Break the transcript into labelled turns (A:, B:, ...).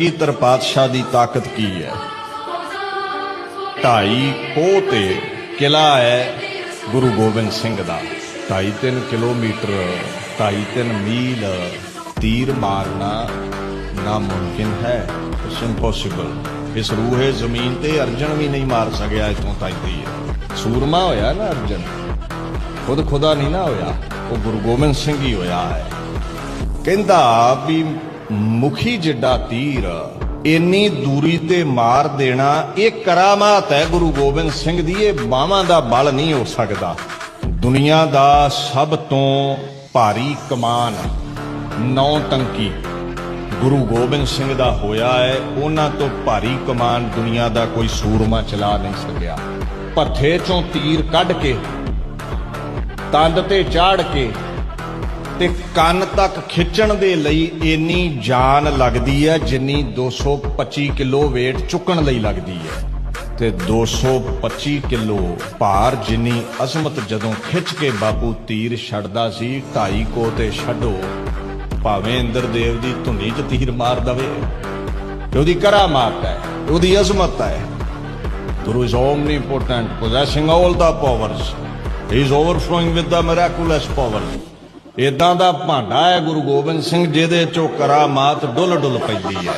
A: ਕਲਗੀਧਰ ਪਾਤਸ਼ਾਹ ਦੀ ਤਾਕਤ ਕੀ ਹੈ? ਢਾਈ ਕੋਹ ਤੇ ਕਿਲਾ ਹੈ ਗੁਰੂ ਗੋਬਿੰਦ ਸਿੰਘ ਦਾ। ਢਾਈ ਤਿੰਨ ਕਿਲੋਮੀਟਰ, ਢਾਈ ਤਿੰਨ ਮੀਲ ਤੀਰ ਮਾਰਨਾ ਨਾਮੁਮਕਿਨ ਹੈ। ਇਟਸ ਇੰਪੋਸੀਬਲ ਇਸ ਰੂਹੇ ਜ਼ਮੀਨ ਤੇ ਅਰਜਨ ਵੀ ਨਹੀਂ ਮਾਰ ਸਕਿਆ ਇਥੋਂ ਤਾਈ ਦੀ ਹੈ। ਸੂਰਮਾ ਹੋਇਆ ਨਾ ਅਰਜਨ? ਖੁਦ ਖੁਦਾ ਨਹੀਂ ਨਾ ਹੋਇਆ। ਉਹ ਗੁਰੂ ਗੋਬਿੰਦ ਸਿੰਘ ਹੀ ਹੋਇਆ ਹੈ। ਕਹਿੰਦਾ ਵੀ ਮੁਖੀ ਜਿੱਡਾ ਤੀਰ ਇੰਨੀ ਦੂਰੀ ਤੇ ਮਾਰ ਦੇਣਾ, ਇਹ ਕਰਾਮਾਤ ਹੈ ਗੁਰੂ ਗੋਬਿੰਦ ਸਿੰਘ ਦੀ, ਇਹ ਬਾਹਾਂ ਦਾ ਬਲ ਨਹੀਂ ਹੋ ਸਕਦਾ। ਦੁਨੀਆ ਦਾ ਸਭ ਤੋਂ ਭਾਰੀ ਕਮਾਨ, ਨੌ ਟੰਕੀ। ਗੁਰੂ ਗੋਬਿੰਦ ਸਿੰਘ ਦਾ ਹੋਇਆ ਹੈ, ਉਹਨਾਂ ਤੋਂ ਭਾਰੀ ਕਮਾਨ ਦੁਨੀਆ ਦਾ ਕੋਈ ਸੂਰਮਾ ਚਲਾ ਨਹੀਂ ਸਕਿਆ। ਭੱਥੇ ਚੋਂ ਤੀਰ ਕੱਢ ਕੇ, ਤੰਦ ਤੇ ਚਾੜ ਕੇ ਤੇ ਕੰਨ ਤੱਕ ਖਿੱਚਣ ਦੇ ਲਈ ਇੰਨੀ ਜਾਨ ਲੱਗਦੀ ਹੈ ਜਿੰਨੀ 225 ਕਿਲੋ weight ਚੁੱਕਣ ਲਈ ਲੱਗਦੀ ਹੈ ਤੇ 225 ਕਿਲੋ ਭਾਰ ਜਿੰਨੀ ਅਜ਼ਮਤ ਜਦੋਂ ਖਿੱਚ ਕੇ ਬਾਪੂ ਤੀਰ ਛੱਡਦਾ ਸੀ ਢਾਈ ਕੋ ਤੇ ਛੱਡੋ ਭਾਵੇਂ ਇੰਦਰ ਦੇਵ ਦੀ ਧੁਨੀ 'ਚ ਤੀਰ ਮਾਰ ਦਵੇ ਤੇ ਉਹਦੀ ਕਰਾਮਾਤ ਹੈ ਉਹਦੀ ਅਜ਼ਮਤ ਹੈ Guru is omnipotent, possessing all the powers. He is overflowing with the miraculous powers. ਇਦਾਂ ਦਾ ਭਾਂਡਾ ਹੈ ਗੁਰੂ ਗੋਬਿੰਦ ਸਿੰਘ ਜਿਹਦੇ ਚੋਂ ਕਰਾਮਾਤ ਡੁੱਲ ਡੁੱਲ ਪੈਂਦੀ ਹੈ।